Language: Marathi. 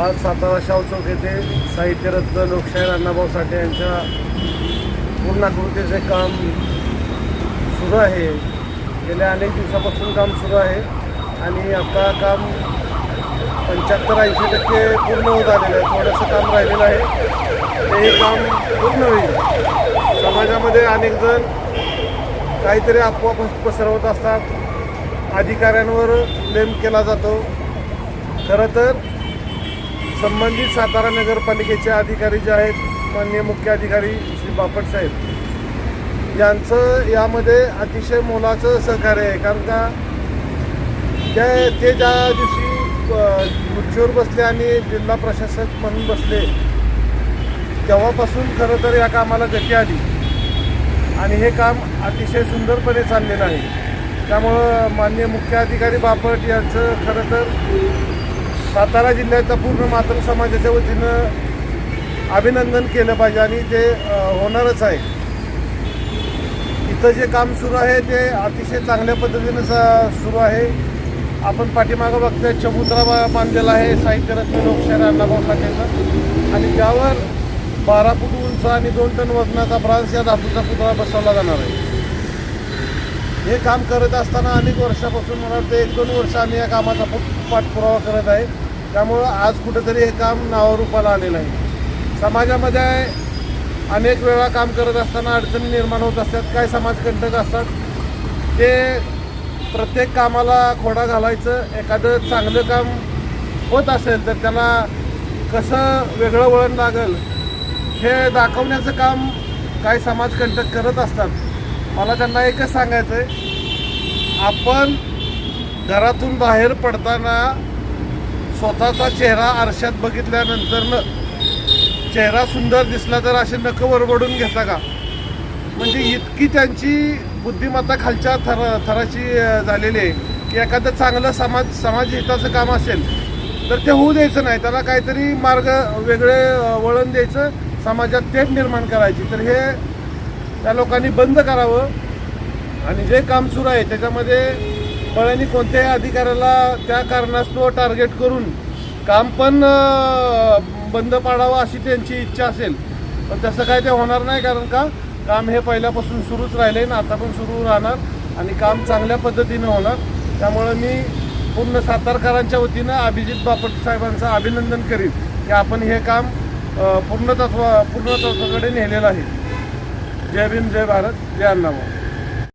आज सातारा शाहू चौक येथे साहित्यरत्न लोकशाहीर अण्णाभाऊ साठे यांच्या पूर्णाकृतीचे काम सुरू आहे. गेल्या अनेक दिवसापासून काम सुरू आहे आणि आता काम पंच्याहत्तर ऐंशी टक्के पूर्ण होत आलेलं आहे. थोडंसं काम राहिलेलं आहे. ते काम पूर्ण होईल. समाजामध्ये अनेक जण काहीतरी अफवा पसरवत असतात. अधिकाऱ्यांवर ब्लेम केला जातो. खरं तर संबंधित सातारा नगरपालिकेचे अधिकारी जे आहेत माननीय मुख्य अधिकारी श्री बापट साहेब यांचं यामध्ये अतिशय मोलाचं सहकार्य आहे. कारण का त्या ते ज्या दिवशी अ, खुर्चीवर बसले आणि जिल्हा प्रशासक म्हणून बसले तेव्हापासून खरं तर या कामाला गती आली. आणि हे काम अतिशय सुंदरपणे चाललेलं आहे. त्यामुळं माननीय मुख्य अधिकारी बापट यांचं खरं तर सातारा जिल्ह्याचा पूर्ण मातृ समाजाच्या वतीनं अभिनंदन केलं पाहिजे आणि ते होणारच आहे. इथं जे काम सुरू आहे ते अतिशय चांगल्या पद्धतीनं सा सुरू आहे. आपण पाठीमागं बघतोय चबुतरा बांधलेला आहे साहित्यरत्न लोकशाही अण्णाभाऊ साठेचा. आणि त्यावर बारा फूट उंच आणि दोन टन वजनाचा ब्रान्स या धातूचा पुतळा बसवला जाणार आहे. हे काम करत असताना अनेक वर्षापासून मला वाटतं एक दोन वर्ष आम्ही या कामाचा खूप पाठपुरावा करत आहे. त्यामुळं आज कुठेतरी हे काम नावारूपाला आलेलं आहे. समाजामध्ये अनेक वेळा काम करत असताना अडचणी निर्माण होत असतात. काय समाजकंटक असतात ते प्रत्येक कामाला खोडा घालायचं एखादं चांगलं काम होत असेल तर त्याला कसं वेगळं वळण लागेल हे दाखवण्याचं काम काही समाजकंटक करत असतात. मला त्यांना एकच सांगायचं आहे आपण घरातून बाहेर पडताना स्वतःचा चेहरा आरशात बघितल्यानंतरनं चेहरा सुंदर दिसला तर असे नख वरबडून घेता का? म्हणजे इतकी त्यांची बुद्धिमत्ता खालच्या थर थराची झालेली आहे की एखादं चांगलं समाज समाजहिताचं काम असेल तर ते होऊ द्यायचं नाही. त्याला काहीतरी मार्ग वेगळे वळण द्यायचं समाजात तेढ निर्माण करायची. तर हे त्या लोकांनी बंद करावं. आणि जे काम सुरू आहे त्याच्यामध्ये पळ्यांनी कोणत्याही अधिकाऱ्याला त्या कारणास्तव टार्गेट करून काम पण बंद पाडावं अशी त्यांची इच्छा असेल. पण तसं काय ते होणार नाही कारण का? काम हे पहिल्यापासून सुरूच राहिले ना आता पण सुरू राहणार आणि काम चांगल्या पद्धतीनं होणार. त्यामुळं मी पूर्ण सातारकरांच्या वतीनं अभिजित बापट साहेबांचं अभिनंदन करीन की आपण हे काम अं, पूर्ण पूर्णतत्वाकडे नेलेलं आहे. जय भीम जय भारत जय अण्णाभाऊ